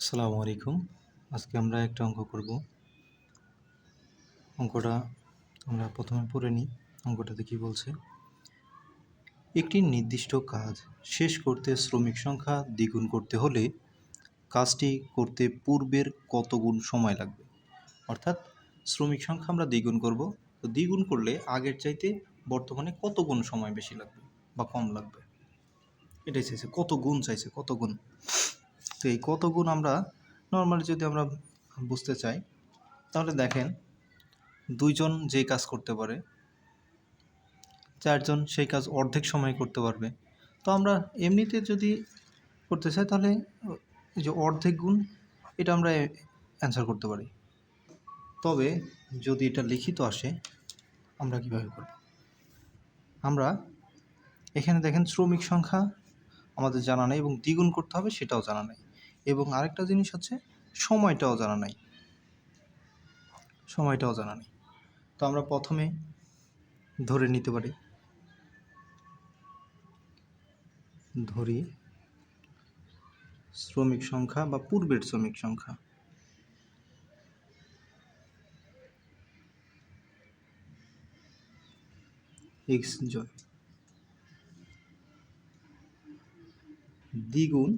আসসালামু আলাইকুম। আজকে আমরা একটা অঙ্ক করব। অঙ্কটা আমরা প্রথমে পড়ে নিই। অঙ্কটাতে কি বলছে? একটি নির্দিষ্ট কাজ শেষ করতে শ্রমিক সংখ্যা দ্বিগুণ করতে হলে কাজটি করতে পূর্বের কত গুণ সময় লাগবে? অর্থাৎ শ্রমিক সংখ্যা আমরা দ্বিগুণ করব। তো দ্বিগুণ করলে আগের চাইতে বর্তমানে কত গুণ সময় বেশি লাগবে বা কম লাগবে? এটাই চাইছে। কত গুণ চাইছে? কত গুণ তো এই কত গুণ আমরা নর্মালি যদি আমরা বুঝতে চাই, তাহলে দেখেন দুইজন যে কাজ করতে পারে, চারজন সেই কাজ অর্ধেক সময় করতে পারবে। তো আমরা এমনিতে যদি করতে চাই, তাহলে এই যে অর্ধেক গুণ, এটা আমরা অ্যান্সার করতে পারি। তবে যদি এটা লিখিত আসে, আমরা কীভাবে করব? আমরা এখানে দেখেন শ্রমিক সংখ্যা আমাদের জানা নেই এবং দ্বিগুণ করতে হবে সেটাও জানা নেই। এবং আরেকটা জিনিস হচ্ছে সময়টাও জানা নাই। সময়টাও জানা নেই। তো আমরা প্রথমে ধরে নিতে পারি। ধরি শ্রমিক সংখ্যা বা পূর্বের শ্রমিক সংখ্যা। এক্স জন। দ্বিগুণ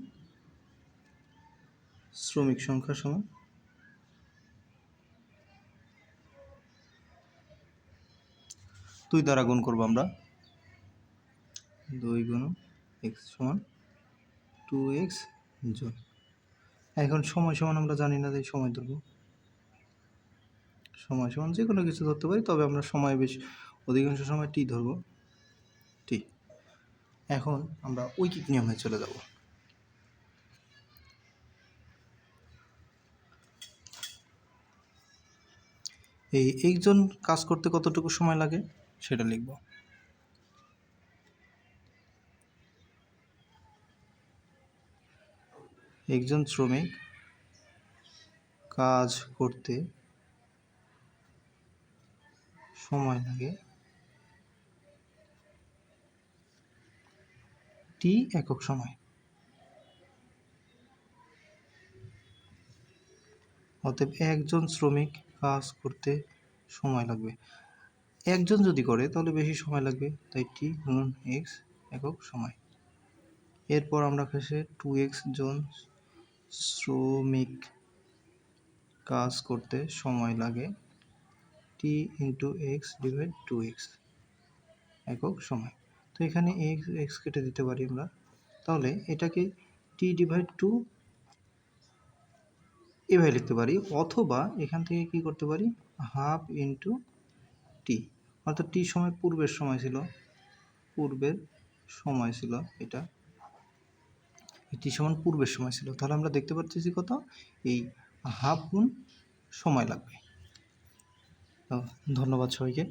শ্রমিক সংখ্যা সমান। দুই দ্বারা গুণ করব আমরা। দুই গুণ এক্স সমান টু এক্স জন এখন সময় সমান আমরা জানি না যে সময় ধরবো। সময় সমান যে কোনো কিছু ধরতে পারি, তবে আমরা সময় বেশি অধিকাংশ সময় টি ধরবো। টি। এখন আমরা ঐকিক নিয়মে চলে যাব। এই একজন কাজ করতে কতটুকু সময় লাগে সেটা লিখব। একজন শ্রমিক কাজ করতে সময় লাগে টি একক সময়। অতএব একজন শ্রমিক কাজ করতে সময় লাগবে। একজন যদি করে, তাহলে বেশি সময় লাগবে। তাই টি গুণন এক্স একক সময়। এরপর আমরা কাছে টু এক্স জন শ্রমিক কাজ করতে সময় লাগে। T into x divide two x একক সময়। তো এখানে এক্স এক্স কেটে দিতে পারি আমরা। তাহলে এটাকে টি ডিভাইড টু এভাবে লিখতে পারি, অথবা এখান থেকে কি করতে পারি? হাফ ইন্টু টি অর্থাৎ টি সময় পূর্বের সময় ছিল, পূর্বের সময় ছিল এটা। টি সমান পূর্বের সময় ছিল, তাহলে আমরা দেখতে পাচ্ছি কত? এই হাফ গুণ সময় লাগবে। ধন্যবাদ সবাইকে।